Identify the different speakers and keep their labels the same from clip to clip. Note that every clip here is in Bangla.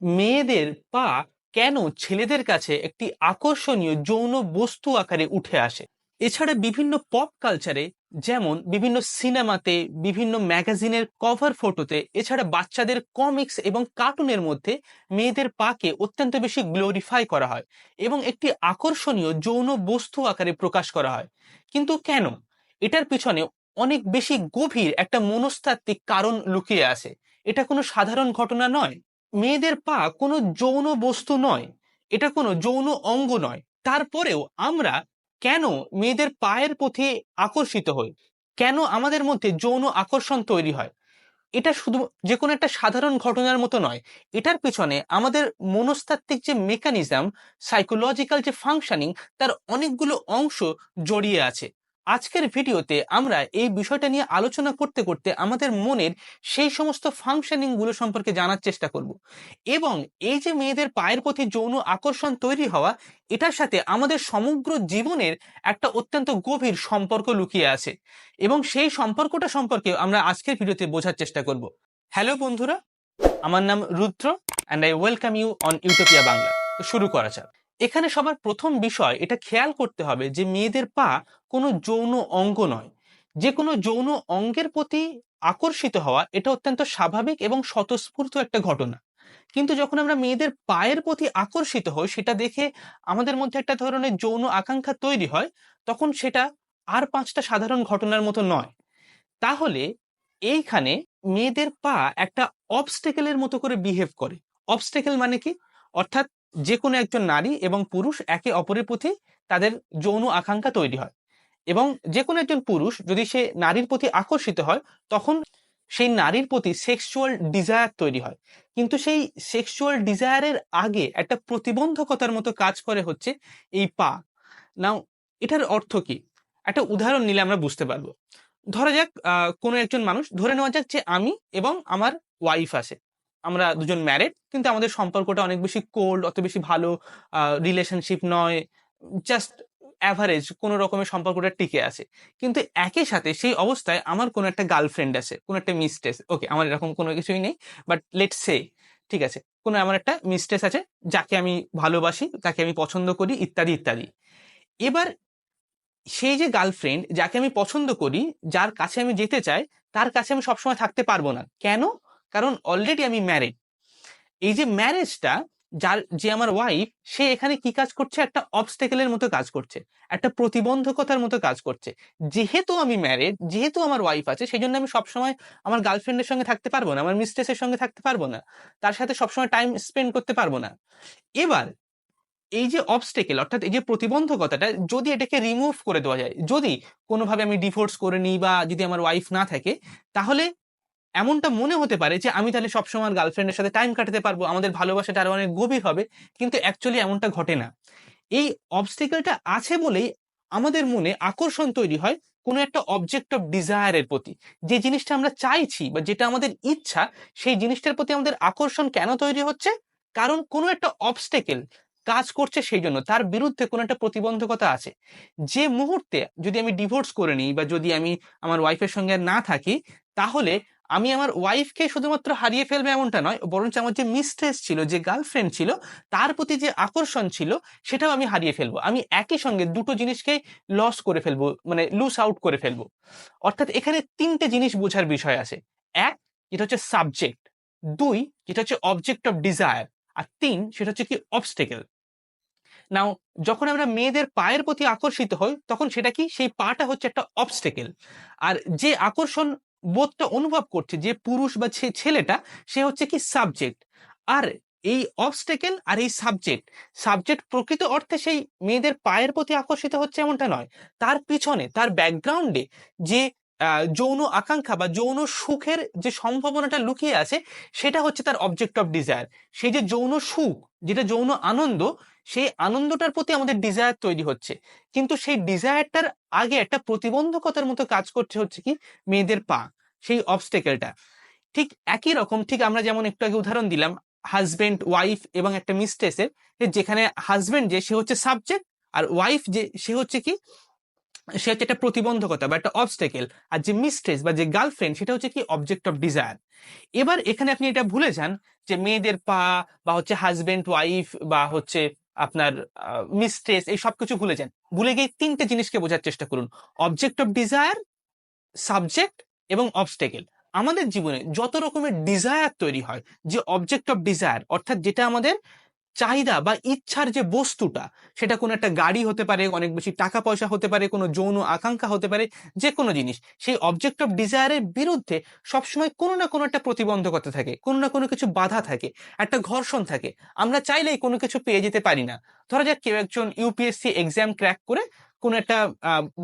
Speaker 1: মেয়েদের পা কেন ছেলেদের কাছে একটি আকর্ষণীয় যৌন বস্তু আকারে উঠে আসে? এছাড়া বিভিন্ন পপ কালচারে, যেমন বিভিন্ন সিনেমাতে, বিভিন্ন ম্যাগাজিনের কভার ফটোতে, এছাড়া বাচ্চাদের কমিক্স এবং কার্টুনের মধ্যে মেয়েদের পাকে অত্যন্ত বেশি গ্লোরিফাই করা হয় এবং একটি আকর্ষণীয় যৌন বস্তু আকারে প্রকাশ করা হয়। কিন্তু কেন? এটার পিছনে অনেক বেশি গভীর একটা মনস্তাত্ত্বিক কারণ লুকিয়ে আছে। এটা কোনো সাধারণ ঘটনা নয়। মেয়েদের পা কোনো যৌন বস্তু নয়, এটা কোনো যৌন অঙ্গ নয়। তারপরেও আমরা কেন মেয়েদের পায়ের প্রতি আকর্ষিত হই? কেন আমাদের মধ্যে যৌন আকর্ষণ তৈরি হয়? এটা শুধু যে কোনো একটা সাধারণ ঘটনার মতো নয়, এটার পিছনে আমাদের মনস্তাত্ত্বিক যে মেকানিজম, সাইকোলজিক্যাল যে ফাংশনিং, তার অনেকগুলো অংশ জড়িয়ে আছে। আজকের ভিডিওতে আমরা এই বিষয়টা নিয়ে আলোচনা করতে করতে আমাদের মনের সেই সমস্ত ফাংশনিংগুলো সম্পর্কে জানার চেষ্টা করব। এবং এই যে মেয়েদের পায়ের প্রতি যৌন আকর্ষণ তৈরি হওয়া, এটার সাথে আমাদের সমগ্র জীবনের একটা অত্যন্ত গভীর সম্পর্ক লুকিয়ে আছে। এবং সেই সম্পর্কটা সম্পর্কে আমরা আজকের ভিডিওতে বোঝার চেষ্টা করব। হ্যালো বন্ধুরা, আমার নাম Rudra and I welcome you on Utopia Bangla শুরু করা যাক। এখানে সবার প্রথম বিষয় এটা খেয়াল করতে হবে যে মেয়েদের পা কোনো যৌন অঙ্গ নয়। যে কোনো যৌন অঙ্গের প্রতি আকর্ষিত হওয়া এটা অত্যন্ত স্বাভাবিক এবং স্বতঃস্ফূর্ত একটা ঘটনা। কিন্তু যখন আমরা মেয়েদের পায়ের প্রতি আকর্ষিত হই সেটা দেখে আমাদের মধ্যে একটা ধরনের যৌন আকাঙ্ক্ষা তৈরি হয়, তখন সেটা আর পাঁচটা সাধারণ ঘটনার মতো নয়। তাহলে এইখানে মেয়েদের পা একটা অবস্টেকেলের মতো করে বিহেভ করে। অবস্টেকেল মানে কি? অর্থাৎ যে কোনো একজন নারী এবং পুরুষ একে অপরের প্রতি তাদের যৌন আকাঙ্ক্ষা তৈরি হয়। এবং যে কোনো একজন পুরুষ যদি সে নারীর প্রতি আকর্ষিত হয়, তখন সেই নারীর প্রতি সেক্সুয়াল ডিজায়ার তৈরি হয়। কিন্তু সেই সেক্সুয়াল ডিজায়ারের আগে একটা প্রতিবন্ধকতার মতো কাজ করে হচ্ছে এই পা। নাও, এটার অর্থ কি? একটা উদাহরণ নিলে আমরা বুঝতে পারব। ধরা যাক কোনো একজন মানুষ ধরে নেওয়া যাক যে আমি এবং আমার ওয়াইফ আছে। আমরা দুজন ম্যারেড কিন্তু আমাদের সম্পর্কটা অনেক বেশি কোল্ড অত বেশি ভালো রিলেশনশিপ নয় জাস্ট অ্যাভারেজ কোনো রকমের সম্পর্কটা টিকে আছে। কিন্তু একই সাথে সেই অবস্থায় আমার কোনো একটা গার্লফ্রেন্ড আছে, কোনো একটা মিস্টেস ওকে আমার এরকম কোনো কিছুই নেই বাট লেট সে ঠিক আছে, কোনো আমার একটা মিস্টেস আছে যাকে আমি ভালোবাসি, তাকে আমি পছন্দ করি, ইত্যাদি ইত্যাদি। এবার সেই যে গার্লফ্রেন্ড যাকে আমি পছন্দ করি, যার কাছে আমি যেতে চাই, তার কাছে আমি সবসময় থাকতে পারব না। কেন? কারণ অলরেডি আমি ম্যারিড এই যে ম্যারেজটা যার, যে আমার ওয়াইফ সে এখানে কি কাজ করছে? একটা অবস্টেকেলের মতো কাজ করছে, একটা প্রতিবন্ধকতার মতো কাজ করছে। যেহেতু আমি ম্যারেড যেহেতু আমার ওয়াইফ আছে সেই জন্য আমি সবসময় আমার গার্লফ্রেন্ডের সঙ্গে থাকতে পারব না, আমার মিস্ট্রেসের সঙ্গে থাকতে পারব না, তার সাথে সবসময় টাইম স্পেন্ড করতে পারব না। এবার, এই যে অবস্টেকেল অর্থাৎ এই যে প্রতিবন্ধকতাটা, যদি এটাকে রিমুভ করে দেওয়া যায়, যদি কোনোভাবে আমি ডিভোর্স করে নিই বা যদি আমার ওয়াইফ না থাকে, তাহলে এমনটা মনে হতে পারে যে আমি তাহলে সবসময় গার্লফ্রেন্ডের সাথে টাইম কাটাতে পারব, আমাদের ভালোবাসাটা আরও অনেক গভীর হবে, কিন্তু অ্যাকচুয়ালি এমনটা ঘটে না। এই অবস্টিকেলটা আছে বলেই আমাদের মনে আকর্ষণ তৈরি হয় কোনো একটা অবজেক্ট অফ ডিজায়ারের প্রতি। যে জিনিসটা আমরা চাইছি বা যেটা আমাদের ইচ্ছা, সেই জিনিসটার প্রতি আমাদের আকর্ষণ কেন তৈরি হচ্ছে? কারণ কোনো একটা অবস্টেকেল কাজ করছে সেই জন্য, তার বিরুদ্ধে কোনো একটা প্রতিবন্ধকতা আছে। যে মুহূর্তে যদি আমি ডিভোর্স করে নিই বা যদি আমি আমার ওয়াইফের সঙ্গে না থাকি, তাহলে আমি আমার ওয়াইফকে শুধুমাত্র হারিয়ে ফেলবে এমনটা নয়, বরঞ্চ আমার যে মিস্ট্রেস ছিল, যে গার্লফ্রেন্ড ছিল, তার প্রতি যে আকর্ষণ ছিল, সেটাও আমি হারিয়ে ফেলব। আমি একই সঙ্গে দুটো জিনিসকে লস করে ফেলব মানে লুজ আউট করে ফেলব। অর্থাৎ এখানে তিনটে জিনিস বোঝার বিষয় আছে। এক, যেটা হচ্ছে সাবজেক্ট দুই, যেটা হচ্ছে অবজেক্ট অফ ডিজায়ার আর তিন, সেটা হচ্ছে কি অবস্টেকেল নাও যখন আমরা মেয়েদের পায়ের প্রতি আকর্ষিত হই, তখন সেটা কি? সেই পাটা হচ্ছে একটা অবস্টেকেল আর যে আকর্ষণ বোধটা অনুভব করছে যে পুরুষ বা ছেলেটা, সে হচ্ছে কি সাবজেক্ট আর এই অবস্টেকেল আর এই সাবজেক্ট সাবজেক্ট প্রকৃত অর্থে সেই মেয়েদের পায়ের প্রতি আকর্ষিত হচ্ছে এমনটা নয়। তার পিছনে, তার ব্যাকগ্রাউন্ডে যে যৌন আকাঙ্ক্ষা বা যৌন সুখের যে সম্ভাবনাটা লুকিয়ে আছে, সেটা হচ্ছে তার অবজেক্ট অফ ডিজায়ার সেই যে যৌন সুখ, যেটা যৌন আনন্দ, সেই আনন্দটার প্রতি আমাদের ডিজায়ার তৈরি হচ্ছে। কিন্তু সেই ডিজায়ারটার আগে একটা প্রতিবন্ধকতার মতো কাজ করছে হচ্ছে কি? মেয়েদের পা, সেই অবস্টেকেলটা ঠিক একই রকম, ঠিক আমরা যেমন একটু আগে উদাহরণ দিলাম হাজবেন্ড ওয়াইফ এবং একটা মিস্টেসের যেখানে হাজবেন্ড যে, সে হচ্ছে সাবজেক্ট আর ওয়াইফ যে, সে হচ্ছে কি? সে হচ্ছে একটা প্রতিবন্ধকতা বা একটা অবস্টেকেল আর যে মিস্ট্রেস বা যে গার্লফ্রেন্ড সেটা হচ্ছে কি অবজেক্ট অফ ডিজায়ার এবার এখানে আপনি এটা ভুলে যান যে মেয়েদের পা বা হচ্ছে হাজবেন্ড ওয়াইফ বা হচ্ছে আপনার মিস্ট্রেস এই সব কিছু ভুলে যান। ভুলে গিয়ে তিনটে জিনিসকে বোঝার চেষ্টা করুন। অবজেক্ট অফ ডিজায়ার সাবজেক্ট এবং অবস্টেকেল আমাদের জীবনে যত রকমের ডিজায়ার তৈরি হয়, যে অবজেক্ট অফ ডিজায়ার অর্থাৎ যেটা আমাদের চাহিদা বা ইচ্ছার যে বস্তুটা, সেটা কোনো একটা গাড়ি হতে পারে, অনেক বেশি টাকা পয়সা হতে পারে, কোনো যৌন আকাঙ্ক্ষা হতে পারে যে কোনো জিনিস, সেই অবজেক্ট অফ ডিজায়ারের বিরুদ্ধে সবসময় কোনো না কোনো একটা প্রতিবন্ধকতা থাকে, কোনো না কোনো কিছু বাধা থাকে, একটা ঘর্ষণ থাকে। আমরা চাইলেই কোনো কিছু পেয়ে যেতে পারি না। ধরা যাক কেউ একজন ইউপিএসসি এক্সাম ক্র্যাক করে কোনো একটা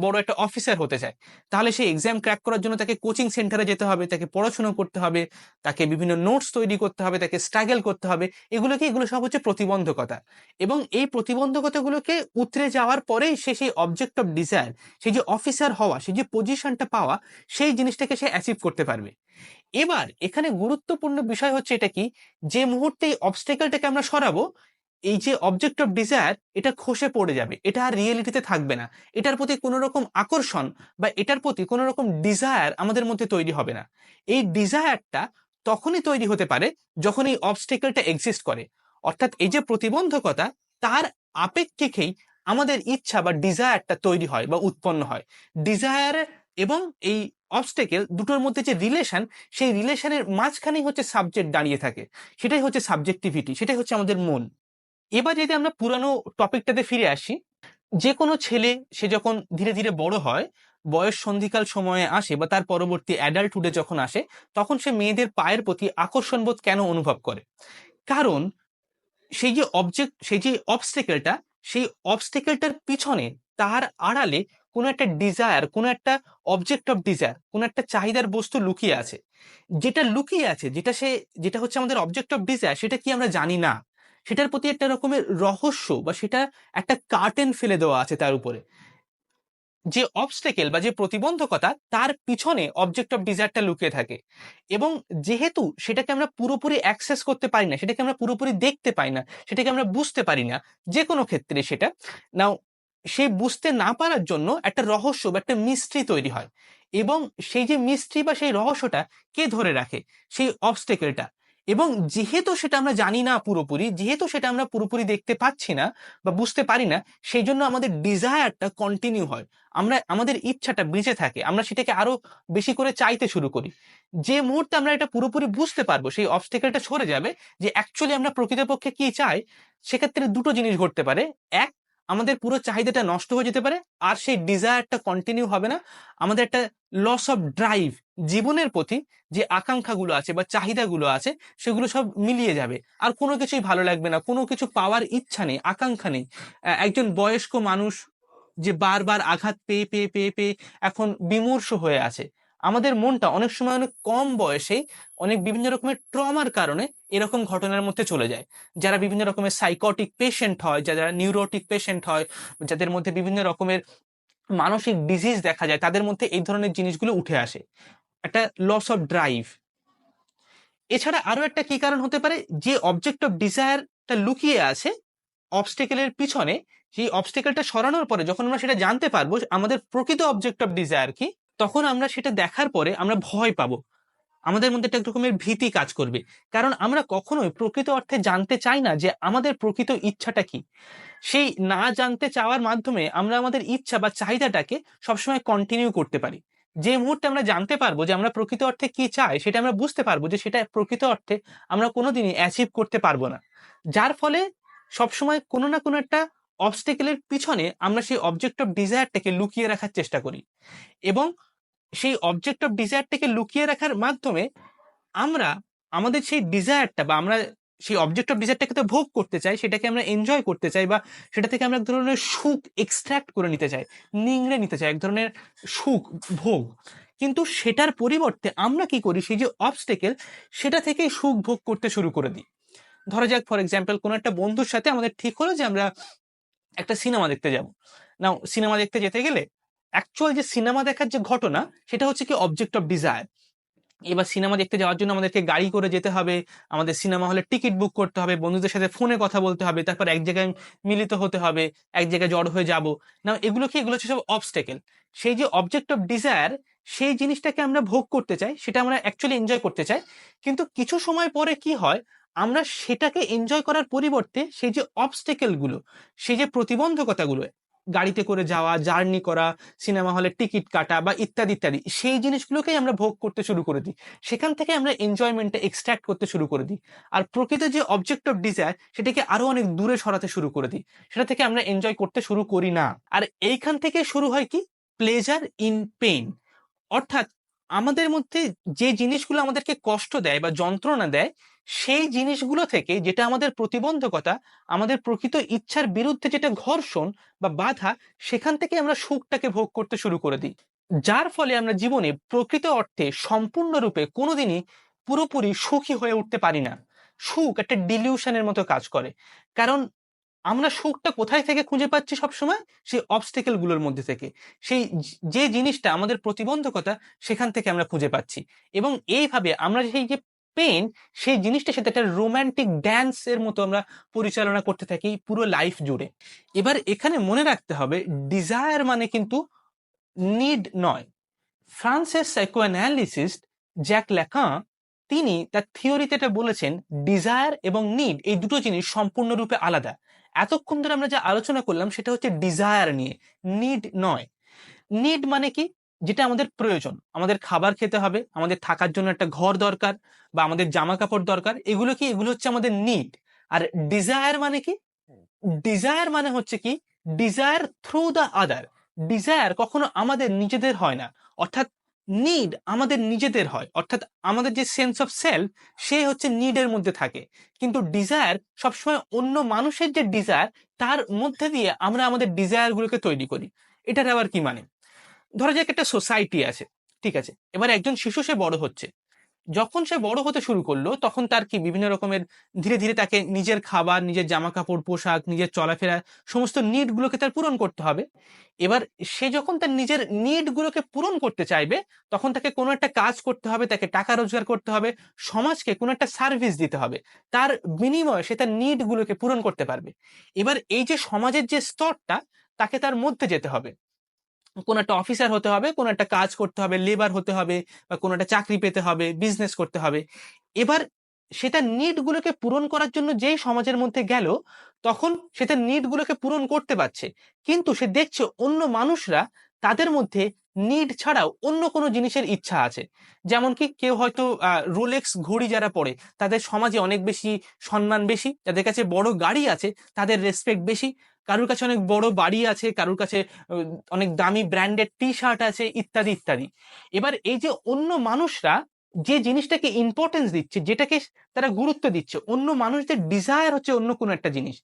Speaker 1: বড় একটা অফিসার হতে চায়। তাহলে সেই এক্সাম ক্র্যাক করার জন্য তাকে কোচিং সেন্টারে যেতে হবে, তাকে পড়াশোনা করতে হবে, তাকে বিভিন্ন নোটস তৈরি করতে হবে, তাকে স্ট্রাগল করতে হবে। এগুলোকে, এগুলো সব হচ্ছে প্রতিবন্ধকতা। এবং এই প্রতিবন্ধকতাগুলোকে উতরে যাওয়ার পরেই সে সেই অবজেক্ট অফ ডিজায়ার সেই যে অফিসার হওয়া, সেই যে পজিশনটা পাওয়া, সেই জিনিসটাকে সে অ্যাচিভ করতে পারবে। এবার, এখানে গুরুত্বপূর্ণ বিষয় হচ্ছে এটা কি? যে মুহূর্তে এই অবস্টেকেলটাকে আমরা সরাবো এই যে অবজেক্ট অফ ডিজায়ার এটা খসে পড়ে যাবে, এটা আর রিয়েলিটিতে থাকবে না। এটার প্রতি কোনো রকম আকর্ষণ বা এটার প্রতি কোনো রকম ডিজায়ার আমাদের মধ্যে তৈরি হবে না। এই ডিজায়ারটা তখনই তৈরি হতে পারে যখন এই অবস্টেকেলটা এক্সিস্ট করে। অর্থাৎ এই যে প্রতিবন্ধকতা, তার আপেক্ষিকেই আমাদের ইচ্ছা বা ডিজায়ারটা তৈরি হয় বা উৎপন্ন হয়। ডিজায়ার এবং এই অবস্টেকেল দুটোর মধ্যে যে রিলেশন সেই রিলেশনের মাঝখানেই হচ্ছে সাবজেক্ট দাঁড়িয়ে থাকে। সেটাই হচ্ছে সাবজেক্টিভিটি সেটাই হচ্ছে আমাদের মন। এবার যদি আমরা পুরানো টপিকটাতে ফিরে আসি যে কোনো ছেলে, সে যখন ধীরে ধীরে বড় হয়, বয়স সন্ধিকাল সময়ে আসে বা তার পরবর্তী অ্যাডাল্টহুডে যখন আসে, তখন সে মেয়েদের পায়ের প্রতি আকর্ষণ বোধ কেন অনুভব করে? কারণ সেই যে অবজেক্ট সেই যে অবস্টেকেলটা সেই অবস্টেকেলটার পিছনে তার আড়ালে কোনো একটা ডিজায়ার কোনো একটা অবজেক্ট অফ ডিজায়ার কোনো একটা চাহিদার বস্তু লুকিয়ে আছে। যেটা লুকিয়ে আছে, যেটা সে, যেটা হচ্ছে আমাদের অবজেক্ট অফ ডিজায়ার সেটা কি আমরা জানি না। সেটার প্রতি একটা রকমের রহস্য বা সেটা একটা কার্টেন ফেলে দেওয়া আছে তার উপরে। যে অবস্টেকেল বা যে প্রতিবন্ধকতা, তার পিছনে অবজেক্ট অফ ডিজায়ারটা লুকিয়ে থাকে। এবং যেহেতু সেটাকে আমরা পুরোপুরি অ্যাক্সেস করতে পারি না, সেটাকে আমরা পুরোপুরি দেখতে পাই না, সেটাকে আমরা বুঝতে পারি না যে কোনো ক্ষেত্রে সেটা। নাও সে বুঝতে না পারার জন্য একটা রহস্য বা একটা মিস্ট্রি তৈরি হয়। এবং সেই যে মিস্ট্রি বা সেই রহস্যটা কে ধরে রাখে? সেই অবস্টেকেলটা এবং যেহেতু সেটা আমরা জানি না পুরোপুরি, যেহেতু সেটা আমরা পুরোপুরি দেখতে পাচ্ছি না বা বুঝতে পারি না, সেই জন্য আমাদের ডিজায়ারটা কন্টিনিউ হয়। আমরা, আমাদের ইচ্ছাটা বেঁচে থাকে। আমরা সেটাকে আরও বেশি করে চাইতে শুরু করি। যে মুহূর্তে আমরা এটা পুরোপুরি বুঝতে পারব, সেই অবস্টেকেলটা সরে যাবে যে অ্যাকচুয়ালি আমরা প্রকৃতপক্ষে কি চাই, সেক্ষেত্রে দুটো জিনিস ঘটতে পারে। এক আমাদের পুরো চাহিদাটা নষ্ট হয়ে যেতে পারে আর সেই ডিজায়ারটা কন্টিনিউ হবে না। আমাদের একটা লস অফ ড্রাইভ জীবনের প্রতি যে আকাঙ্ক্ষাগুলো আছে বা চাহিদাগুলো আছে, সেগুলো সব মিলিয়ে যাবে। আর কোনো কিছুই ভালো লাগবে না, কোনো কিছু পাওয়ার ইচ্ছা নেই, আকাঙ্ক্ষা নেই। একজন বয়স্ক মানুষ যে বারবার আঘাত পেয়ে পেয়ে পেয়ে পেয়ে এখন বিমর্ষ হয়ে আছে। আমাদের মনটা অনেক সময় অনেক কম বয়সেই অনেক বিভিন্ন রকমের ট্রমার কারণে এরকম ঘটনার মধ্যে চলে যায়। যারা বিভিন্ন রকমের সাইকটিক পেশেন্ট হয়, যারা নিউরোটিক পেশেন্ট হয়, যাদের মধ্যে বিভিন্ন রকমের মানসিক ডিজিজ দেখা যায়, তাদের মধ্যে এই ধরনের জিনিসগুলো উঠে আসে। একটা লস অফ ড্রাইভ এছাড়া আরও একটা কি কারণ হতে পারে? যে অবজেক্ট অফ ডিজায়ারটা লুকিয়ে আছে অবস্টেকেলের পিছনে, সেই অবস্টেকেলটা সরানোর পরে যখন আমরা সেটা জানতে পারব, আমাদের প্রকৃত অবজেক্ট অফ ডিজায়ার কি? তখন আমরা সেটা দেখার পরে আমরা ভয় পাবো। আমাদের মধ্যে একটা রকমের ভীতি কাজ করবে। কারণ আমরা কখনোই প্রকৃত অর্থে জানতে চাই না যে আমাদের প্রকৃত ইচ্ছাটা কি। সেই না জানতে চাওয়ার মাধ্যমে আমরা আমাদের ইচ্ছা বা চাহিদাটাকে সবসময় কন্টিনিউ করতে পারি। যে মুহূর্তে আমরা জানতে পারব যে আমরা প্রকৃত অর্থে কি চাই, সেটা আমরা বুঝতে পারব যে সেটা প্রকৃত অর্থে আমরা কোনোদিনই অ্যাচিভ করতে পারব না। যার ফলে সবসময় কোনো না কোনো একটা অবস্টেকেলের পিছনে আমরা সেই অবজেক্ট অফ ডিজায়ারটাকে লুকিয়ে রাখার চেষ্টা করি। এবং সেই অবজেক্ট অফ ডিজায়ারটাকে লুকিয়ে রাখার মাধ্যমে আমরা আমাদের সেই ডিজায়ারটা বা আমরা সেই অবজেক্ট অফ ডিজায়ারটাকে তো ভোগ করতে চাই, সেটাকে আমরা এনজয় করতে চাই বা সেটা থেকে আমরা এক ধরনের সুখ এক্সট্র্যাক্ট করে নিতে চাই, নিংড়ে নিতে চাই, এক ধরনের সুখ, ভোগ। কিন্তু সেটার পরিবর্তে আমরা কি করি, সেই যে অবস্টেকেল সেটা থেকেই সুখ ভোগ করতে শুরু করে দিই। ধরা যাক ফর এক্সাম্পল কোনো একটা বন্ধুর সাথে আমাদের ঠিক হলো যে আমরা একটা সিনেমা দেখতে যাব। নাও, সিনেমা দেখতে যেতে গেলে অ্যাকচুয়াল যে সিনেমা দেখার যে ঘটনা, সেটা হচ্ছে কি অবজেক্ট অফ ডিজায়ার এবার সিনেমা দেখতে যাওয়ার জন্য আমাদেরকে গাড়ি করে যেতে হবে, আমাদের সিনেমা হলে টিকিট বুক করতে হবে, বন্ধুদের সাথে ফোনে কথা বলতে হবে, তারপর এক জায়গায় মিলিত হতে হবে, এক জায়গায় জড় হয়ে যাব। না এগুলো কি? এগুলো হচ্ছে সব অবস্টেকেল সেই যে অবজেক্ট অফ ডিজায়ার সেই জিনিসটাকে আমরা ভোগ করতে চাই, সেটা আমরা অ্যাকচুয়ালি এনজয় করতে চাই। কিন্তু কিছু সময় পরে কি হয়? আমরা সেটাকে এনজয় করার পরিবর্তে সেই যে অবস্টেকেলগুলো, সেই যে প্রতিবন্ধকতাগুলো, গাড়িতে করে যাওয়া জার্নি করা সিনেমা হলে টিকিট কাটা বা ইত্যাদি ইত্যাদি, সেই জিনিসগুলোকেই আমরা ভোগ করতে শুরু করে দিই। সেখান থেকে আমরা এনজয়মেন্টটা এক্সট্রাক্ট করতে শুরু করে দিই। আর প্রকৃত যে অবজেক্ট অফ ডিজায়ার সেটাকে আরও অনেক দূরে সরাতে শুরু করে দিই। সেটা থেকে আমরা এনজয় করতে শুরু করি না। আর এইখান থেকে শুরু হয় কি? প্লেজার ইন পেইন অর্থাৎ আমাদের মধ্যে যে জিনিসগুলো আমাদেরকে কষ্ট দেয় বা যন্ত্রণা দেয় সেই জিনিসগুলো থেকে যেটা আমাদের প্রতিবন্ধকতা, আমাদের প্রকৃত ইচ্ছার বিরুদ্ধে যেটা ঘর্ষণ বা বাধা, সেখান থেকে আমরা সুখটাকে ভোগ করতে শুরু করে দিই। যার ফলে আমরা জীবনে প্রকৃত অর্থে সম্পূর্ণরূপে কোনোদিনই পুরোপুরি সুখী হয়ে উঠতে পারি না। সুখ একটা ডিলিউশনের মতো কাজ করে। কারণ আমরা সুখটা কোথায় থেকে খুঁজে পাচ্ছি সবসময়? সেই অবস্টেকেলগুলোর মধ্যে থেকে। সেই যে জিনিসটা আমাদের প্রতিবন্ধকতা, সেখান থেকে আমরা খুঁজে পাচ্ছি। এবং এইভাবে আমরা সেই যে পেন সেই জিনিসটা সাথে একটা রোমান্টিক ড্যান্স এর মতো আমরা পরিচালনা করতে থাকি পুরো লাইফ জুড়ে। এবার এখানে মনে রাখতে হবে ডিজায়ার মানে কিন্তু নিড নয়। ফ্রান্সের সাইকোঅ্যানালিসিস্ট জ্যাক ল্যাকাঁ তিনি তার থিওরিতে এটা বলেছেন ডিজায়ার এবং নিড এই দুটো জিনিস সম্পূর্ণরূপে আলাদা। এতক্ষণ ধরে আমরা যা আলোচনা করলাম, সেটা হচ্ছে ডিজায়ার নিয়ে। নিড নয়। নিড মানে কি? যেটা আমাদের প্রয়োজন। আমাদের খাবার খেতে হবে, আমাদের থাকার জন্য একটা ঘর দরকার বা আমাদের জামা কাপড় দরকার। এগুলো কি? এগুলো হচ্ছে আমাদের নিড আর ডিজায়ার মানে কি? ডিজায়ার মানে হচ্ছে কি? Desire through the other desire কখনো আমাদের নিজেদের হয় না। অর্থাৎ নিড আমাদের নিজেদের হয়। অর্থাৎ আমাদের যে সেন্স অফ সেলফ সে হচ্ছে নিডের মধ্যে থাকে। কিন্তু ডিজায়ার সবসময় অন্য মানুষের যে ডিজায়ার তার মধ্যে দিয়ে আমরা আমাদের ডিজায়ার গুলোকে তৈরি করি। এটার আবার কি মানে? ধরা যাক একটা সোসাইটি আছে, ঠিক আছে? এবার একজন শিশু সে বড় হচ্ছে। যখন সে বড় হতে শুরু করল, তখন তার কি বিভিন্ন রকমের ধীরে ধীরে তাকে নিজের খাবার, নিজের জামা কাপড় পোশাক, নিজের চলাফেরা সমস্ত নিড গুলোকে তার পূরণ করতে হবে। এবার সে যখন তার নিজের নিড গুলোকে পূরণ করতে চাইবে, তখন তাকে কোনো একটা কাজ করতে হবে, তাকে টাকা রোজগার করতে হবে, সমাজকে কোনো একটা সার্ভিস দিতে হবে। তার বিনিময়ে সে তার নিড গুলোকে পূরণ করতে পারবে। এবার এই যে সমাজের যে স্তরটা, তাকে তার মধ্যে যেতে হবে। কোনো একটা অফিসার হতে হবে, কোনো একটা কাজ করতে হবে লেবার হতে হবে বা কোনো একটা চাকরি পেতে হবে বিজনেস করতে হবে। এবার সেটা নিডগুলোকে পূরণ করার জন্য যেই সমাজের মধ্যে গেল, তখন সেটা নিডগুলোকে পূরণ করতে পারছে। কিন্তু সে দেখছে অন্য মানুষরা তাদের মধ্যে নিড ছাড়াও অন্য কোনো জিনিসের ইচ্ছা আছে। যেমন কি কেউ হয়তো রোলেক্স ঘড়ি যারা পড়ে তাদের সমাজে অনেক বেশি সম্মান বেশি, যাদের কাছে বড় গাড়ি আছে, তাদের রেসপেক্ট বেশি। কারোর কাছে অনেক বড় বাড়ি আছে, কারুর কাছে অনেক দামি ব্র্যান্ডেড টি শার্ট আছে, ইত্যাদি ইত্যাদি। এবার এই যে অন্য মানুষরা যে জিনিসটাকে ইম্পর্টেন্স দিচ্ছে, যেটাকে তারা গুরুত্ব দিচ্ছে, অন্য মানুষদের ডিজায়ার হচ্ছে অন্য কোনো একটা জিনিস।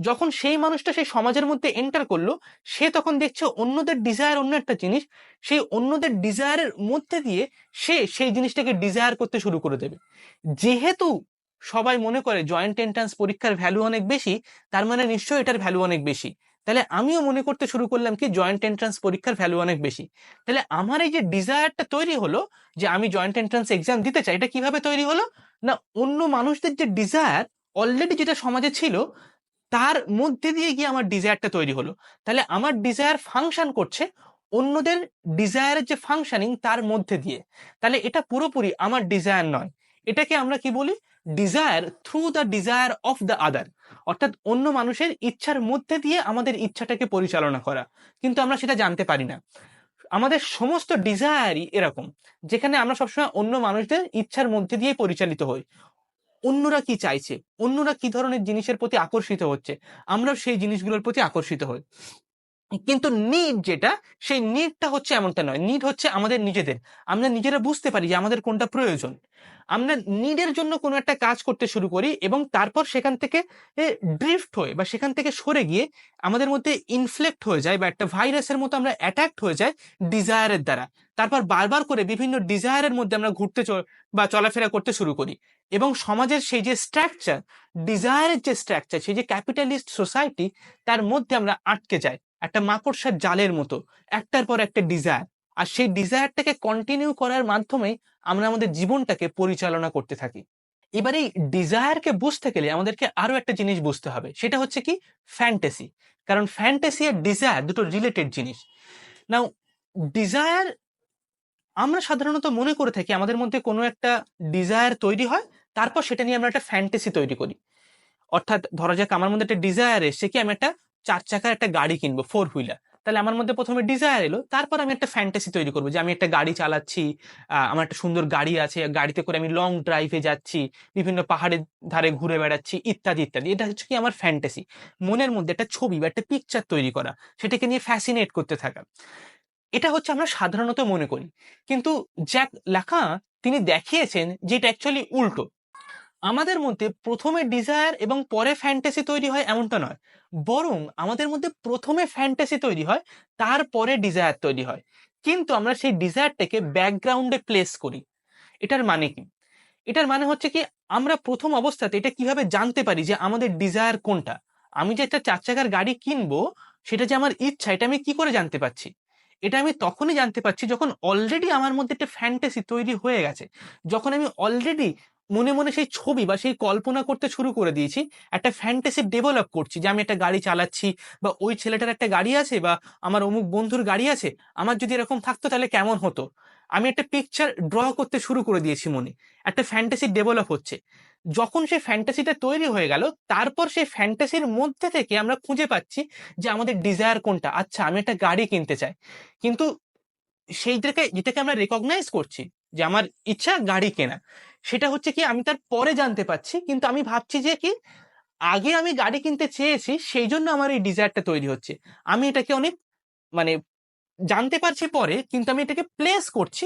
Speaker 1: যখন সেই মানুষটা সেই সমাজের মধ্যে এন্টার করল, সে তখন দেখছে অন্যদের ডিজায়ার অন্য একটা জিনিস সেই অন্যদের ডিজায়ারের মধ্যে দিয়ে সে সেই জিনিসটাকে ডিজায়ার করতে শুরু করে দেবে। যেহেতু সবাই মনে করে জয়েন্ট এন্ট্রান্স পরীক্ষার ভ্যালু অনেক বেশি, তার মানে নিশ্চয়ই এটার ভ্যালু অনেক বেশি। তাহলে আমিও মনে করতে শুরু করলাম কি জয়েন্ট এন্ট্রান্স পরীক্ষার ভ্যালু অনেক বেশি। তাহলে আমার এই যে ডিজায়ারটা তৈরি হলো যে আমি জয়েন্ট এন্ট্রান্স এক্সাম দিতে চাই, এটা কীভাবে তৈরি হলো? না, অন্য মানুষদের যে ডিজায়ার অলরেডি যেটা সমাজে ছিল, তার মধ্যে দিয়ে গিয়ে আমার ডিজায়ারটা তৈরি হলো। তাহলে আমার ডিজায়ার ফাংশন করছে অন্যদের ডিজায়ারের যে ফাংশনিং তার মধ্যে দিয়ে। তাহলে এটা পুরোপুরি আমার ডিজায়ার নয়। এটাকে আমরা কি বলি? Desire through the desire of the other অর্থাৎ অন্য মানুষের ইচ্ছার মধ্যে দিয়ে আমাদের ইচ্ছাটাকে পরিচালনা করা। কিন্তু আমরা সেটা জানতে পারি না। আমাদের সমস্ত ডিজায়ারই এরকম, যেখানে আমরা সবসময় অন্য মানুষদের ইচ্ছার মধ্যে দিয়ে পরিচালিত হই। অন্যরা কি চাইছে? অন্যরা কি ধরনের জিনিসের প্রতি আকর্ষিত হচ্ছে? আমরাও সেই জিনিসগুলোর প্রতি আকর্ষিত হই। কিন্তু নিড যেটা, সেই নিডটা হচ্ছে এমনটা নয়। নিড হচ্ছে আমাদের নিজেদের। আমরা নিজেরা বুঝতে পারি যে আমাদের কোনটা প্রয়োজন। আমরা নিডের জন্য কোনো একটা কাজ করতে শুরু করি এবং তারপর সেখান থেকে ড্রিফট হয়ে বা সেখান থেকে সরে গিয়ে আমাদের মধ্যে ইনফ্লেক্ট হয়ে যায় বা একটা ভাইরাসের মতো আমরা অ্যাট্যাক্ট হয়ে যায় ডিজায়ারের দ্বারা। তারপর বারবার করে বিভিন্ন ডিজায়ারের মধ্যে আমরা ঘুরতে বা চলাফেরা করতে শুরু করি এবং সমাজের সেই যে স্ট্রাকচার ডিজায়ারের যে স্ট্রাকচার সেই যে ক্যাপিটালিস্ট সোসাইটি তার মধ্যে আমরা আটকে যাই। একটা মাকড়সার জালের মতো, একটার পর একটা ডিজায়ার আর সেই ডিজায়ারটাকে কন্টিনিউ করার মাধ্যমে আমরা আমাদের জীবনটাকে পরিচালনা করতে থাকি। এবার এই ডিজায়ারকে বুঝতে গেলে আমাদেরকে আরও একটা জিনিস বুঝতে হবে, সেটা হচ্ছে কি? ফ্যান্টাসি কারণ ফ্যান্টাসি আর ডিজায়ার দুটো রিলেটেড জিনিস। নাও ডিজায়ার আমরা সাধারণত মনে করে থাকি আমাদের মধ্যে কোনো একটা ডিজায়ার তৈরি হয়, তারপর সেটা নিয়ে আমরা একটা ফ্যান্টাসি তৈরি করি। অর্থাৎ ধরা যাক আমার মধ্যে একটা ডিজায়ার এসছে কি? আমি একটা চার চাকার একটা গাড়ি কিনবো ফোর হুইলার তাহলে আমার মধ্যে প্রথমে ডিজায়ার এলো, তারপর আমি একটা ফ্যান্টাসি তৈরি করব যে আমি একটা গাড়ি চালাচ্ছি আমার একটা সুন্দর গাড়ি আছে, গাড়িতে করে আমি লং ড্রাইভে যাচ্ছি, বিভিন্ন পাহাড়ের ধারে ঘুরে বেড়াচ্ছি, ইত্যাদি ইত্যাদি। এটা হচ্ছে কি আমার ফ্যান্টাসি মনের মধ্যে একটা ছবি বা একটা পিকচার তৈরি করা, সেটাকে নিয়ে ফ্যাসিনেট করতে থাকা। এটা হচ্ছে আমরা সাধারণত মনে করি। কিন্তু জ্যাক লেখা তিনি দেখিয়েছেন যে এটা অ্যাকচুয়ালি উল্টো। আমাদের মধ্যে প্রথমে ডিজায়ার এবং পরে ফ্যান্টাসি তৈরি হয় এমনটা নয়। বরং আমাদের মধ্যে প্রথমে ফ্যান্টাসি তৈরি হয়, তারপরে ডিজায়ার তৈরি হয়। কিন্তু আমরা সেই ডিজায়ারটাকে ব্যাকগ্রাউন্ডে প্লেস করি। এটার মানে কি? এটার মানে হচ্ছে কি, আমরা প্রথম অবস্থাতে এটা কীভাবে জানতে পারি যে আমাদের ডিজায়ার কোনটা? আমি যে একটা চার চাকার গাড়ি কিনবো, সেটা যে আমার ইচ্ছা, এটা আমি কি করে জানতে পারছি? এটা আমি তখনই জানতে পারছি যখন অলরেডি আমার মধ্যে একটা ফ্যান্টাসি তৈরি হয়ে গেছে। যখন আমি অলরেডি মনে মনে সেই ছবি বা সেই কল্পনা করতে শুরু করে দিয়েছি। একটা ফ্যান্টাসি ডেভেলপ করছি যে আমি একটা গাড়ি চালাচ্ছি বা ওই ছেলেটার একটা গাড়ি আছে বা আমার অমুক বন্ধুর গাড়ি আছে, আমার যদি এরকম থাকতো তাহলে কেমন হতো? আমি একটা পিকচার ড্র করতে শুরু করে দিয়েছি মনে। একটা ফ্যান্টাসি ডেভেলপ হচ্ছে। যখন সেই ফ্যান্টাসিটা তৈরি হয়ে গেল, তারপর সেই ফ্যান্টাসির মধ্যে থেকে আমরা খুঁজে পাচ্ছি যে আমাদের ডিজায়ার কোনটা? আচ্ছা আমি একটা গাড়ি কিনতে চাই। কিন্তু সেইটাকে, যেটাকে আমরা রেকগনাইজ করছি যে আমার ইচ্ছা গাড়ি কেনা। সেটা হচ্ছে কি, আমি তার পরে জানতে পারছি, কিন্তু আমি ভাবছি যে কি, আগে আমি গাড়ি কিনতে চেয়েছি, সেই জন্য আমার এই ডিজায়ারটা তৈরি হচ্ছে। আমি এটাকে অনেক মানে জানতে পারছি পরে, কিন্তু আমি এটাকে প্লেস করছি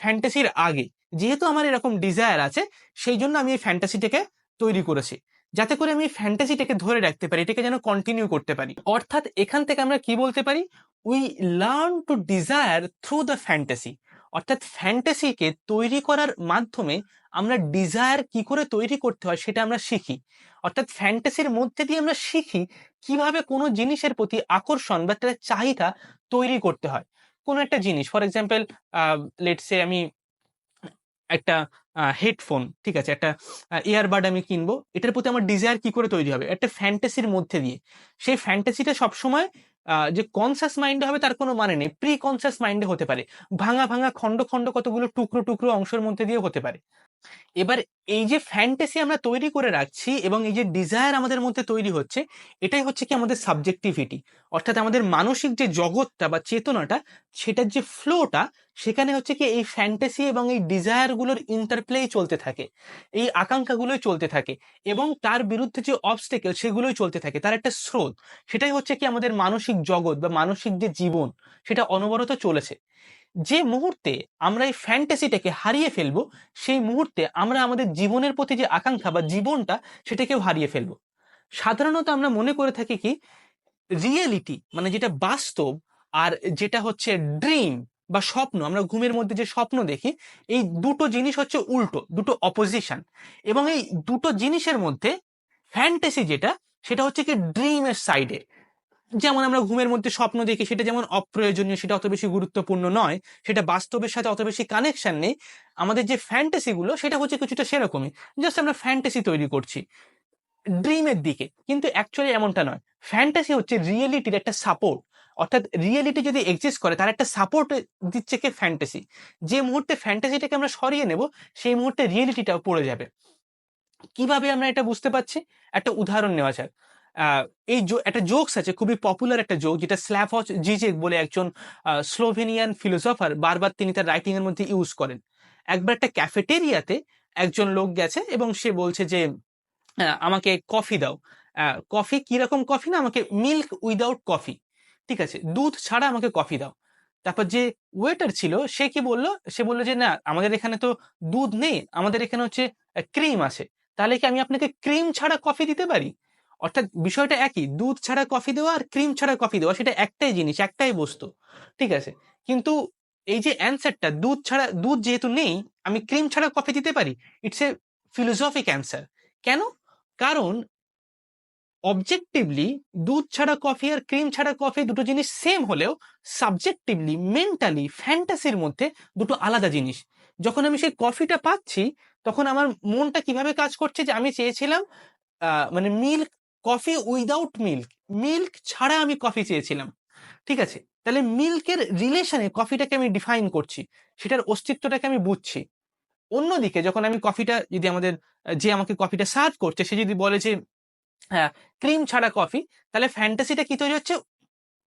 Speaker 1: ফ্যান্টাসির আগে। যেহেতু আমার এরকম ডিজায়ার আছে, সেই জন্য আমি এই ফ্যান্টাসিটাকে তৈরি করেছি। যাতে করে আমি ফ্যান্টাসিটাকে ধরে রাখতে পারি, এটাকে যেন কন্টিনিউ করতে পারি। অর্থাৎ এখান থেকে আমরা কি বলতে পারি? We learn to desire through the fantasy অর্থাৎ ফ্যান্টাসিকে তৈরি করার মাধ্যমে আমরা ডিজায়ার কি করে তৈরি করতে হয় সেটা আমরা শিখি। অর্থাৎ ফ্যান্টাসির মধ্যে দিয়ে আমরা শিখি কীভাবে কোনো জিনিসের প্রতি আকর্ষণ বা তার চাহিদা তৈরি করতে হয়। কোনো একটা জিনিস ফর এক্সাম্পল লেটসে আমি একটা হেডফোন ঠিক আছে, একটা ইয়ারবাড আমি কিনবো, এটার প্রতি আমার ডিজায়ার কি করে তৈরি হবে? একটা ফ্যান্টাসির মধ্যে দিয়ে। সেই ফ্যান্টাসিটা সবসময় যে কনসাস মাইন্ডে হবে তার কোনো মানে নেই। প্রি কনসাস মাইন্ডে হতে পারে। ভাঙা ভাঙা খন্ড খন্ড কতগুলো টুকরো টুকরো অংশের মধ্যে দিয়ে হতে পারে। এবার এই যে ফ্যান্টাসি আমরা তৈরি করে রাখছি এবং এই যে ডিজায়ার আমাদের মধ্যে তৈরি হচ্ছে, এটাই হচ্ছে কি আমাদের সাবজেক্টিভিটি অর্থাৎ আমাদের মানসিক যে জগৎটা বা চেতনাটা, সেটার যে ফ্লোটা সেখানে হচ্ছে কি এই ফ্যান্টাসি এবং এই ডিজায়ারগুলোর ইন্টারপ্লেই চলতে থাকে। এই আকাঙ্ক্ষাগুলোই চলতে থাকে এবং তার বিরুদ্ধে যে অবস্টেকেল সেগুলোই চলতে থাকে। তার একটা স্রোত, সেটাই হচ্ছে কি আমাদের মানসিক জগৎ বা মানসিক যে জীবন, সেটা অনবরত চলেছে। যে মুহূর্তে আমরা এই ফ্যান্টাসিটাকে হারিয়ে ফেলব, সেই মুহূর্তে আমরা আমাদের জীবনের প্রতি যে আকাঙ্ক্ষা বা জীবনটা, সেটাকেও হারিয়ে ফেলব। সাধারণত আমরা মনে করে থাকি কি, রিয়েলিটি মানে যেটা বাস্তব আর যেটা হচ্ছে ড্রিম বা স্বপ্ন, আমরা ঘুমের মধ্যে যে স্বপ্ন দেখি, এই দুটো জিনিস হচ্ছে উল্টো, দুটো অপোজিশন এবং এই দুটো জিনিসের মধ্যে ফ্যান্টাসি যেটা, সেটা হচ্ছে কি ড্রিমের সাইডে যেমন আমরা ঘুমের মধ্যে স্বপ্ন দেখি, সেটা যেমন অপ্রয়োজনীয়, সেটা অত বেশি গুরুত্বপূর্ণ নয়, সেটা বাস্তবের সাথে অত বেশি কানেকশন নেই। আমাদের যে ফ্যান্টাসিগুলো সেটা হচ্ছে কিছুটা সেরকমই। জাস্ট আমরা ফ্যান্টাসি তৈরি করছি। ড্রিমের দিকে, কিন্তু অ্যাকচুয়ালি এমনটা নয়। ফ্যান্টাসি হচ্ছে রিয়েলিটির একটা সাপোর্ট অর্থাৎ রিয়েলিটি যদি এক্সিস্ট করে, তার একটা সাপোর্ট দিচ্ছে কে ফ্যান্টাসি যে মুহূর্তে ফ্যান্টাসিটাকে আমরা সরিয়ে নেব, সেই মুহূর্তে রিয়েলিটিটাও পড়ে যাবে। কীভাবে আমরা এটা বুঝতে পারছি? একটা উদাহরণ নেওয়া যাক। এই একটা জোকস আছে, খুবই পপুলার একটা জোক যেটা স্ল্যাভচ জিজেক বলে একজন স্লোভেনিয়ান ফিলোসফার বারবার তিনি তার রাইটিং এর মধ্যে ইউজ করেন। একবার একটা ক্যাফেটেরিয়াতে একজন লোক গেছে এবং সে বলছে যে আমাকে কফি দাও। কফি কীরকম কফি না? আমাকে মিল্ক উইদাউট কফি ঠিক আছে, দুধ ছাড়া আমাকে কফি দাও। তারপর যে ওয়েটার ছিল, সে কি বলল? সে বলল যে, না, আমাদের এখানে তো দুধ নেই, আমাদের এখানে হচ্ছে ক্রিম আছে। তাহলে কি আমি আপনাকে ক্রিম ছাড়া কফি দিতে পারি? অর্থাৎ বিষয়টা একই, দুধ ছাড়া কফি দেওয়া আর ক্রিম ছাড়া কফি দেওয়া, সেটা একটাই জিনিস, একটাই বস্তু, ঠিক আছে? কিন্তু এই যে অ্যান্সারটা দুধ ছাড়া, দুধ যেহেতু নেই, আমি ক্রিম ছাড়া কফি দিতে পারি ইটস এ ফিলোসফিক অ্যান্সার কেন? কারণ অবজেক্টিভলি দুধ ছাড়া কফি আর ক্রিম ছাড়া কফি দুটো জিনিস সেম হলেও সাবজেক্টিভলি মেন্টালি ফ্যান্টাসির মধ্যে দুটো আলাদা জিনিস। যখন আমি সেই কফিটা পাচ্ছি, তখন আমার মনটা কীভাবে কাজ করছে যে আমি চেয়েছিলাম মানে milk coffee without milk milk ছাড়া আমি কফি চেয়েছিলাম। ঠিক আছে? তাহলে মিল্কের রিলেশনে কফিটাকে আমি ডিফাইন করছি, সেটার অস্তিত্বটাকে আমি বুঝছি। অন্যদিকে যখন আমি কফিটা যদি আমাদের, যে আমাকে কফিটা সার্ভ করছে, সে যদি বলে যে হ্যাঁ ক্রিম ছাড়া কফি তাহলে ফ্যান্টাসিটা কি তৈরি হচ্ছে?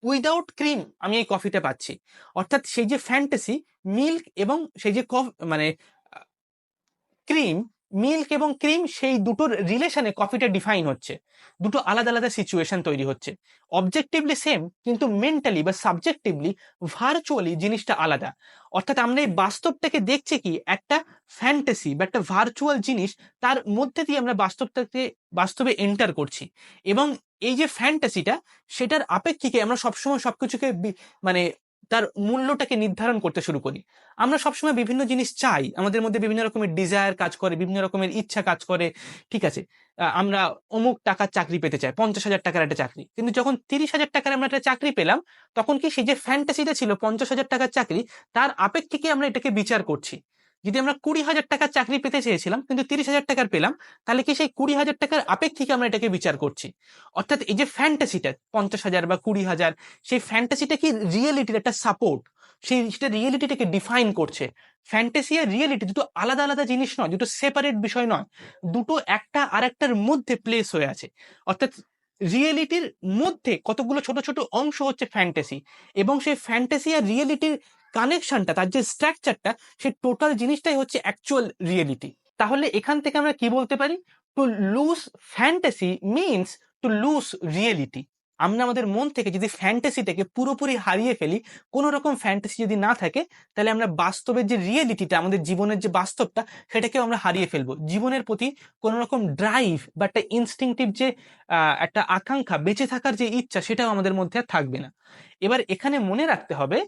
Speaker 1: উইদাউট ক্রিম আমি এই কফিটা পাচ্ছি। অর্থাৎ সেই যে ফ্যান্টাসি মিল্ক এবং সেই যে কফ মানে ক্রিম মিল্ক এবং ক্রিম সেই দুটোর রিলেশনে কফিটা ডিফাইন হচ্ছে। দুটো আলাদা আলাদা সিচুয়েশন তৈরি হচ্ছে। অবজেক্টিভলি সেম কিন্তু মেন্টালি বা সাবজেক্টিভলি ভার্চুয়ালি জিনিসটা আলাদা। অর্থাৎ আমরা এই বাস্তবটাকে দেখছি কি, একটা ফ্যান্টাসি বা একটা ভার্চুয়াল জিনিস, তার মধ্যে দিয়ে আমরা বাস্তবটাকে, বাস্তবে এন্টার করছি। এবং এই যে ফ্যান্টাসিটা সেটার আপেক্ষিকে আমরা সবসময় সবকিছুকে মানে তার মূল্যটাকে নির্ধারণ করতে শুরু করি। আমরা সবসময় বিভিন্ন জিনিস চাই। আমাদের মধ্যে বিভিন্ন রকমের ডিজায়ার কাজ করে, বিভিন্ন রকমের ইচ্ছা কাজ করে, ঠিক আছে? আমরা অমুক টাকার চাকরি পেতে চাই, পঞ্চাশ হাজার টাকার একটা চাকরি। কিন্তু যখন তিরিশ হাজার টাকার আমরা একটা চাকরি পেলাম, তখন কি সেই যে ফ্যান্টাসিটা ছিল পঞ্চাশ হাজার টাকার চাকরি, তার আপেক্ষিকে আমরা এটাকে বিচার করছি। যদি আমরা কুড়ি হাজার টাকার চাকরি পেতে চেয়েছিলাম, কিন্তু তিরিশ হাজার টাকার পেলাম, তাহলে কি সেই কুড়ি হাজার টাকার আপেক্ষিকে আমরা এটাকে বিচার করছি? অর্থাৎ এই যে ফ্যান্টাসিটা পঞ্চাশ হাজার বা কুড়ি হাজার, সেই ফ্যান্টাসিটা কি রিয়েলিটির একটা সাপোর্ট সেই সেটা রিয়েলিটিটাকে ডিফাইন করছে। ফ্যান্টাসি আর রিয়েলিটি দুটো আলাদা আলাদা জিনিস নয়, দুটো সেপারেট বিষয় নয়। দুটো একটা আর একটার মধ্যে প্লেস হয়ে আছে। অর্থাৎ রিয়েলিটির মধ্যে কতগুলো ছোট ছোট অংশ হচ্ছে ফ্যান্টাসি এবং সেই ফ্যান্টাসি আর রিয়েলিটির কানেকশনটা তার যে স্ট্রাকচারটা সেই টোটাল জিনিসটাই হচ্ছে অ্যাকচুয়াল রিয়েলিটি তাহলে এখান থেকে আমরা কি বলতে পারি? To lose fantasy means to lose reality আমরা আমাদের মন থেকে যদি ফ্যান্টাসিটাকে পুরোপুরি হারিয়ে ফেলি কোনো রকম ফ্যান্টাসি যদি না থাকে, তাহলে আমরা বাস্তবের যে রিয়েলিটিটা আমাদের জীবনের যে বাস্তবটা, সেটাকেও আমরা হারিয়ে ফেলব। জীবনের প্রতি কোনো রকম ড্রাইভ বা একটা ইনস্টিংটিভ যে একটা আকাঙ্ক্ষা, বেঁচে থাকার যে ইচ্ছা, সেটাও আমাদের মধ্যে থাকবে না। এবার এখানে মনে রাখতে হবে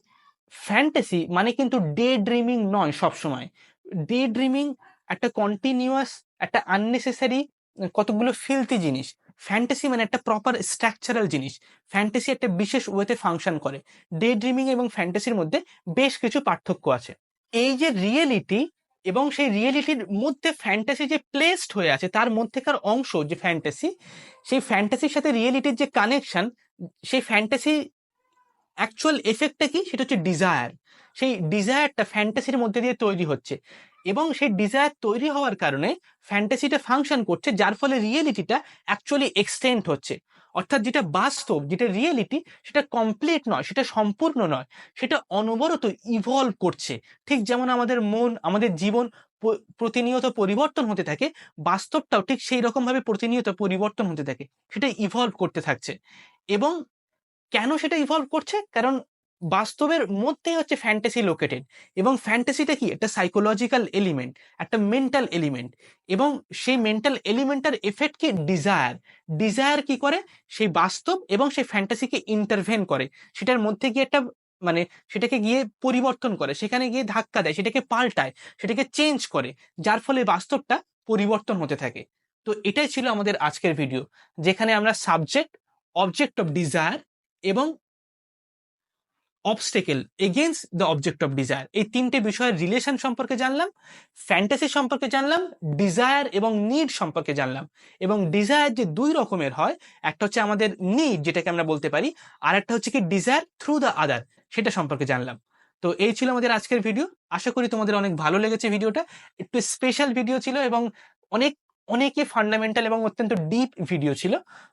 Speaker 1: ফ্যান্টাসি মানে কিন্তু ডে ড্রিমিং নয় সবসময়। ডে ড্রিমিং একটা কন্টিনিউয়াস একটা আননেসেসারি কতগুলো ফিলতি জিনিস। ফ্যান্টাসি মানে একটা প্রপার স্ট্রাকচারাল জিনিস। ফ্যান্টাসি একটা বিশেষ ওয়েতে ফাংশন করে। ডে ড্রিমিং এবং ফ্যান্টাসির মধ্যে বেশ কিছু পার্থক্য আছে। এই যে রিয়েলিটি এবং সেই রিয়েলিটির মধ্যে ফ্যান্টাসি যে প্লেসড হয়ে আছে, তার মধ্যেকার অংশ যে ফ্যান্টাসি সেই ফ্যান্টাসির সাথে রিয়েলিটির যে কানেকশন সেই ফ্যান্টাসি অ্যাকচুয়াল এফেক্টটা কি? সেটা হচ্ছে ডিজায়ার সেই ডিজায়ারটা ফ্যান্টাসির মধ্যে দিয়ে তৈরি হচ্ছে। এবং সেই ডিজায়ার তৈরি হওয়ার কারণে ফ্যান্টাসিটা ফাংশন করছে, যার ফলে রিয়েলিটিটা অ্যাকচুয়ালি এক্সটেন্ড হচ্ছে। অর্থাৎ যেটা বাস্তব, যেটা রিয়েলিটি সেটা কমপ্লিট নয়, সেটা সম্পূর্ণ নয়, সেটা অনবরত ইভলভ করছে। ঠিক যেমন আমাদের মন, আমাদের জীবন প্রতিনিয়ত পরিবর্তন হতে থাকে, বাস্তবটাও ঠিক সেই রকমভাবে প্রতিনিয়ত পরিবর্তন হতে থাকে, সেটা ইভলভ করতে থাকছে। এবং কেন সেটা ইভলভ করছে? কারণ বাস্তবের মধ্যেই হচ্ছে ফ্যান্টাসি লোকেটেড এবং ফ্যান্টাসিটা কি? একটা সাইকোলজিক্যাল এলিমেন্ট একটা মেন্টাল এলিমেন্ট এবং সেই মেন্টাল এলিমেন্টার এফেক্ট কি? ডিজায়ার ডিজায়ার কি করে? সেই বাস্তব এবং সেই ফ্যান্টাসিকে ইন্টারভেন করে। সেটার মধ্যে গিয়ে একটা মানে সেটাকে গিয়ে পরিবর্তন করে। সেখানে গিয়ে ধাক্কা দেয়, সেটাকে পাল্টায়, সেটাকে চেঞ্জ করে, যার ফলে বাস্তবটা পরিবর্তন হতে থাকে। তো এটাই ছিল আমাদের আজকের ভিডিও যেখানে আমরা সাবজেক্ট অবজেক্ট অফ ডিজায়ার এবং obstacle against the object of desire এই তিনটে বিষয়ের রিলেশন সম্পর্কে জানলাম ফ্যান্টাসি সম্পর্কে জানলাম ডিজায়ার এবং নিড সম্পর্কে জানলাম। এবং ডিজায়ার যে দুই রকমের হয়, একটা হচ্ছে আমাদের নিড যেটাকে আমরা বলতে পারি, আর একটা হচ্ছে কি ডিজায়ার থ্রু দ্য আদার সেটা সম্পর্কে জানলাম। তো এই ছিল আমাদের আজকের ভিডিও আশা করি তোমাদের অনেক ভালো লেগেছে ভিডিওটা একটু স্পেশাল ভিডিও ছিল এবং অনেক অনেকে ফান্ডামেন্টাল এবং অত্যন্ত ডিপ ভিডিও ছিল।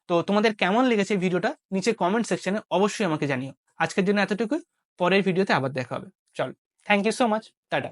Speaker 1: তো তোমাদের কেমন লেগেছে ভিডিওটা নিচে কমেন্ট সেকশনে অবশ্যই আমাকে জানিও। আজকের জন্য এতটুকুই। পরের ভিডিওতে আবার দেখা হবে। চল। Thank you so much tata